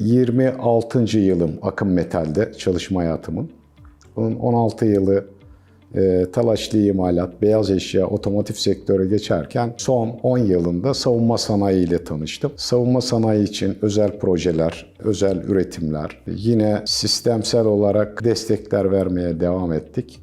26. yılım Akım Metal'de çalışma hayatımın. Bunun 16 yılı e, talaşlı imalat, beyaz eşya, otomotiv sektörü geçerken son 10 yılında savunma sanayi ile tanıştım. Savunma sanayi için özel projeler, özel üretimler, yine sistemsel olarak destekler vermeye devam ettik.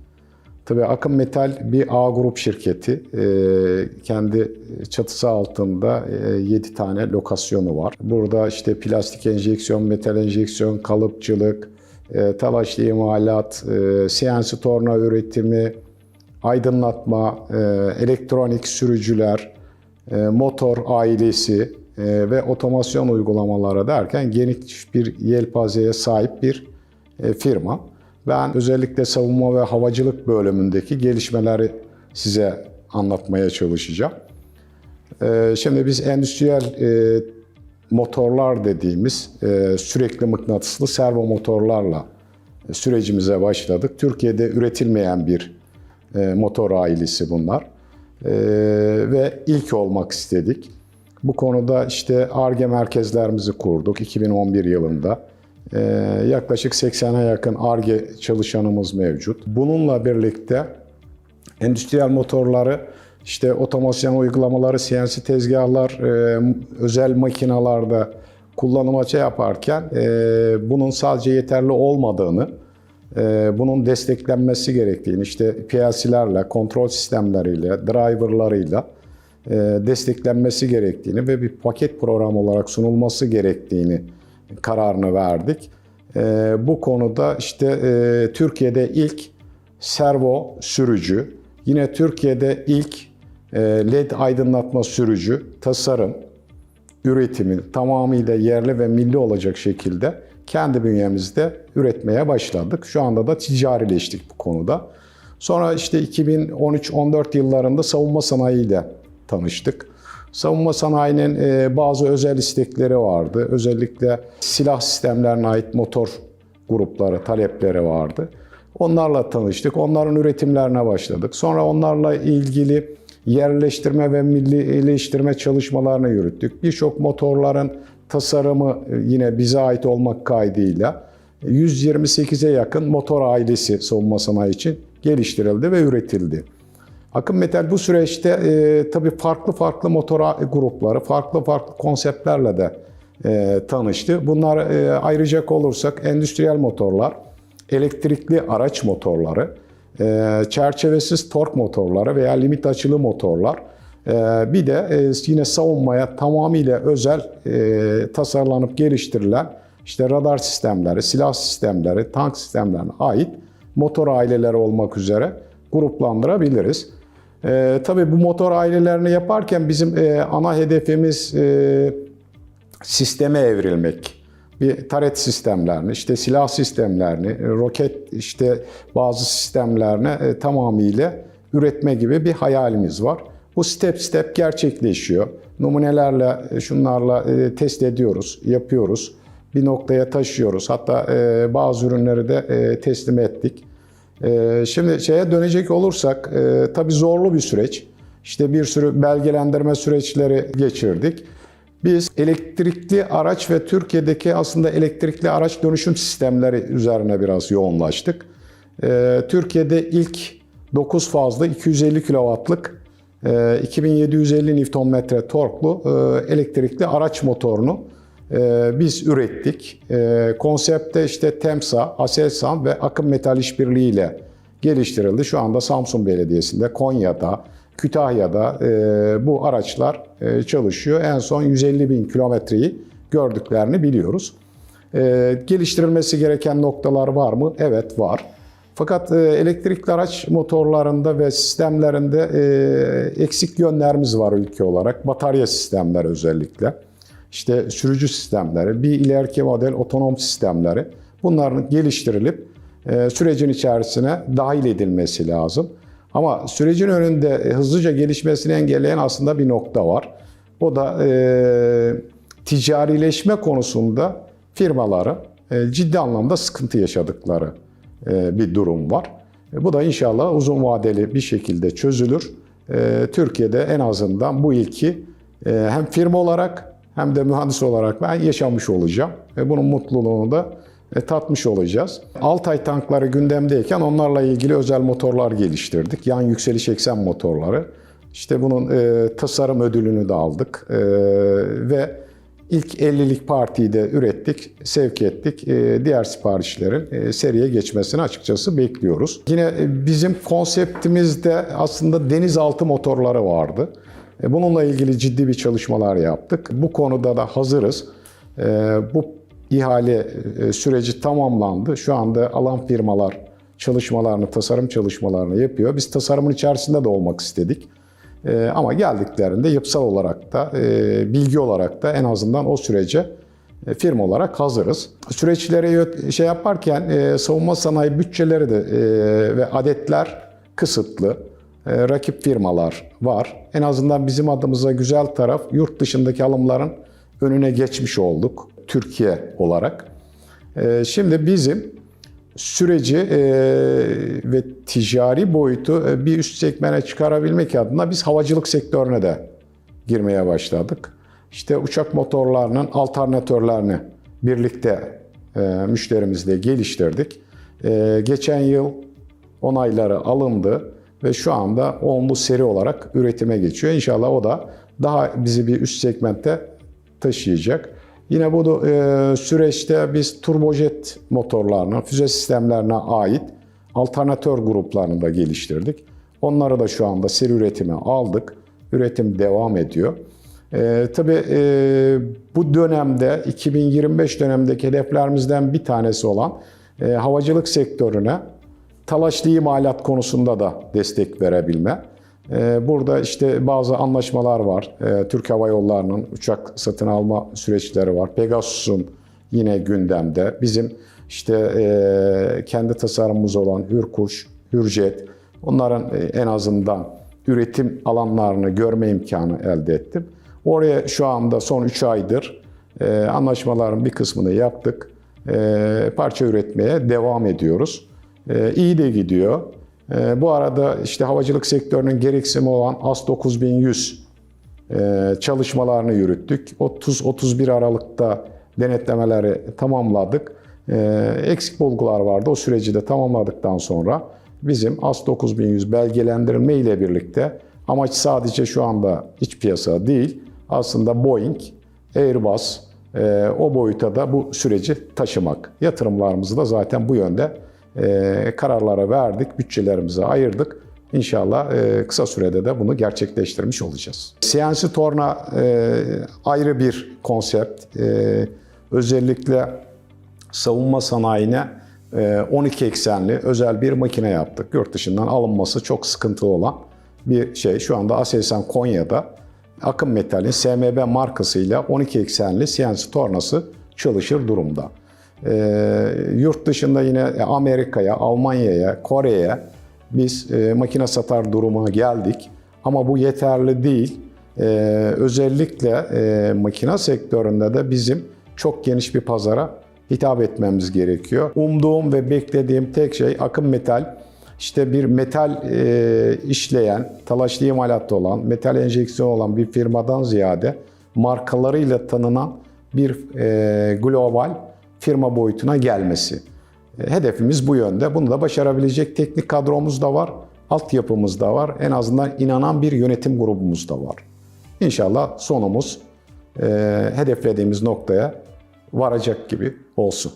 Tabii Akım Metal bir A grup şirketi. Ee, kendi çatısı altında 7 tane lokasyonu var. Burada işte plastik enjeksiyon, metal enjeksiyon, kalıpçılık, e, talaşlı imalat, e, CNC torna üretimi, aydınlatma, e, elektronik sürücüler, e, motor ailesi e, ve otomasyon uygulamaları derken geniş bir yelpazeye sahip bir e, firma. Ben özellikle savunma ve havacılık bölümündeki gelişmeleri size anlatmaya çalışacağım. Ee, Şimdi biz endüstriyel e, motorlar dediğimiz e, sürekli mıknatıslı servo motorlarla sürecimize başladık. Türkiye'de üretilmeyen bir e, motor ailesi bunlar. Ve ilk olmak istedik. Bu konuda işte ARGE merkezlerimizi kurduk 2011 yılında. Ee, yaklaşık 80'e yakın ARGE çalışanımız mevcut. Bununla birlikte endüstriyel motorları, işte otomasyon uygulamaları, CNC tezgahlar, e, özel makinalarda kullanıma şey yaparken e, bunun sadece yeterli olmadığını, e, bunun desteklenmesi gerektiğini, işte PLC'lerle, kontrol sistemleriyle, driverlarıyla desteklenmesi gerektiğini ve bir paket program olarak sunulması gerektiğini kararını verdik. Ee, bu konuda işte e, Türkiye'de ilk servo sürücü, yine Türkiye'de ilk e, LED aydınlatma sürücü, tasarım, üretimi tamamıyla yerli ve milli olacak şekilde kendi bünyemizde üretmeye başladık. Şu anda da ticarileştik bu konuda. Sonra işte 2013-14 yıllarında savunma sanayiyle tanıştık. Savunma sanayinin e, bazı özel istekleri vardı. Özellikle silah sistemlerine ait motor grupları, talepleri vardı. Onlarla tanıştık. Onların üretimlerine başladık. Sonra onlarla ilgili yerleştirme ve millileştirme çalışmalarını yürüttük. Birçok motorların tasarımı e, yine bize ait olmak kaydıyla 128'e yakın motor ailesi savunma sanayi için geliştirildi ve üretildi. Akım Metal bu süreçte e, tabii farklı farklı motor grupları, farklı farklı konseptlerle de e, tanıştı. Bunlar e, ayıracak olursak endüstriyel motorlar, elektrikli araç motorları, e, çerçevesiz tork motorları veya limit açılı motorlar, e, bir de e, yine savunmaya tamamıyla özel e, tasarlanıp geliştirilen işte radar sistemleri, silah sistemleri, tank sistemlerine ait motor aileleri olmak üzere gruplandırabiliriz. Ee, tabii bu motor ailelerini yaparken bizim e, ana hedefimiz e, sisteme evrilmek. Bir taret sistemlerini, işte silah sistemlerini, roket işte bazı sistemlerini e, tamamıyla üretme gibi bir hayalimiz var. Bu step step gerçekleşiyor. Numunelerle, e, şunlarla e, test ediyoruz, yapıyoruz. Bir noktaya taşıyoruz. Hatta e, bazı ürünleri de e, teslim ettik. Ee, Şimdi şeye dönecek olursak e, tabii zorlu bir süreç. İşte bir sürü belgelendirme süreçleri geçirdik. Biz elektrikli araç ve Türkiye'deki aslında elektrikli araç dönüşüm sistemleri üzerine biraz yoğunlaştık. Ee, Türkiye'de ilk 9 fazlı 250 kW'lık 2750 Nm torklu e, elektrikli araç motorunu biz ürettik. E, konsepte işte TEMSA, Aselsan ve Akım Metal İşbirliği ile geliştirildi. Şu anda Samsun Belediyesi'nde, Konya'da, Kütahya'da e, bu araçlar e, çalışıyor. En son 150 bin kilometreyi gördüklerini biliyoruz. E, geliştirilmesi gereken noktalar var mı? Evet var. Fakat e, elektrikli araç motorlarında ve sistemlerinde eksik yönlerimiz var ülke olarak. Batarya sistemleri özellikle işte sürücü sistemleri, bir ileriki model otonom sistemleri bunların geliştirilip e, sürecin içerisine dahil edilmesi lazım. Ama sürecin önünde e, hızlıca gelişmesini engelleyen aslında bir nokta var. O da e, ticarileşme konusunda firmaları e, ciddi anlamda sıkıntı yaşadıkları e, bir durum var. E, bu da inşallah uzun vadeli bir şekilde çözülür. E, Türkiye'de en azından bu ilki e, hem firma olarak hem de mühendis olarak ben yaşamış olacağım. Ve bunun mutluluğunu da e, tatmış olacağız. Altay tankları gündemdeyken onlarla ilgili özel motorlar geliştirdik. Yan yükseliş eksen motorları. İşte bunun e, tasarım ödülünü de aldık. E, ve ilk 50'lik partiyi de ürettik, sevk ettik. E, diğer siparişlerin e, seriye geçmesini açıkçası bekliyoruz. Yine e, bizim konseptimizde aslında denizaltı motorları vardı. E, bununla ilgili ciddi bir çalışmalar yaptık. Bu konuda da hazırız. E, bu ihale e, süreci tamamlandı. Şu anda alan firmalar çalışmalarını, tasarım çalışmalarını yapıyor. Biz tasarımın içerisinde de olmak istedik. Ama geldiklerinde yapısal olarak da, bilgi olarak da en azından o sürece firma olarak hazırız. Süreçleri yö- şey yaparken savunma sanayi bütçeleri de ve adetler kısıtlı. E, rakip firmalar var. En azından bizim adımıza güzel taraf yurt dışındaki alımların önüne geçmiş olduk Türkiye olarak. E, şimdi bizim süreci e, ve ticari boyutu bir üst segmene çıkarabilmek adına biz havacılık sektörüne de girmeye başladık. İşte uçak motorlarının alternatörlerini birlikte müşterimizle geliştirdik. Geçen yıl onayları alındı ve şu anda onlu seri olarak üretime geçiyor. İnşallah o da daha bizi bir üst segmente taşıyacak. Yine bu e, süreçte biz turbojet motorlarına, füze sistemlerine ait alternatör gruplarını da geliştirdik. Onları da şu anda seri üretime aldık. Üretim devam ediyor. E, tabii e, bu dönemde 2025 dönemdeki hedeflerimizden bir tanesi olan e, havacılık sektörüne talaşlı imalat konusunda da destek verebilme. Ee, Burada işte bazı anlaşmalar var. Ee, Türk Hava Yolları'nın uçak satın alma süreçleri var. Pegasus'un yine gündemde. Bizim işte e, kendi tasarımımız olan Hürkuş, Hürjet, onların e, en azından üretim alanlarını görme imkanı elde ettim. Oraya şu anda son 3 aydır e, anlaşmaların bir kısmını yaptık. Parça üretmeye devam ediyoruz. E, İyi de gidiyor. E, bu arada işte havacılık sektörünün gereksimi olan AS 9100 e, çalışmalarını yürüttük. 30-31 Aralık'ta denetlemeleri tamamladık. E, eksik bulgular vardı. O süreci de tamamladıktan sonra bizim AS 9100 belgelendirilme ile birlikte amaç sadece şu anda iç piyasa değil, aslında Boeing, Airbus, e, o boyuta da bu süreci taşımak. Yatırımlarımızı da zaten bu yönde kararlara verdik, bütçelerimizi ayırdık. İnşallah e, kısa sürede de bunu gerçekleştirmiş olacağız. CNC torna e, ayrı bir konsept. E, özellikle savunma sanayine e, 12 eksenli özel bir makine yaptık. Yurt dışından alınması çok sıkıntılı olan bir şey. Şu anda Aselsan Konya'da Akım Metal'in SMB markasıyla 12 eksenli CNC tornası çalışır durumda. E, yurt dışında yine Amerika'ya, Almanya'ya, Kore'ye biz e, makine satar duruma geldik. Ama bu yeterli değil. E, özellikle e, makine sektöründe de bizim çok geniş bir pazara hitap etmemiz gerekiyor. Umduğum ve beklediğim tek şey akım metal. İşte bir metal e, işleyen, talaşlı imalatta olan, metal enjeksiyon olan bir firmadan ziyade markalarıyla tanınan bir e, global firma boyutuna gelmesi. E, Hedefimiz bu yönde. Bunu da başarabilecek teknik kadromuz da var, altyapımız da var. En azından inanan bir yönetim grubumuz da var. İnşallah sonumuz e, hedeflediğimiz noktaya varacak gibi olsun.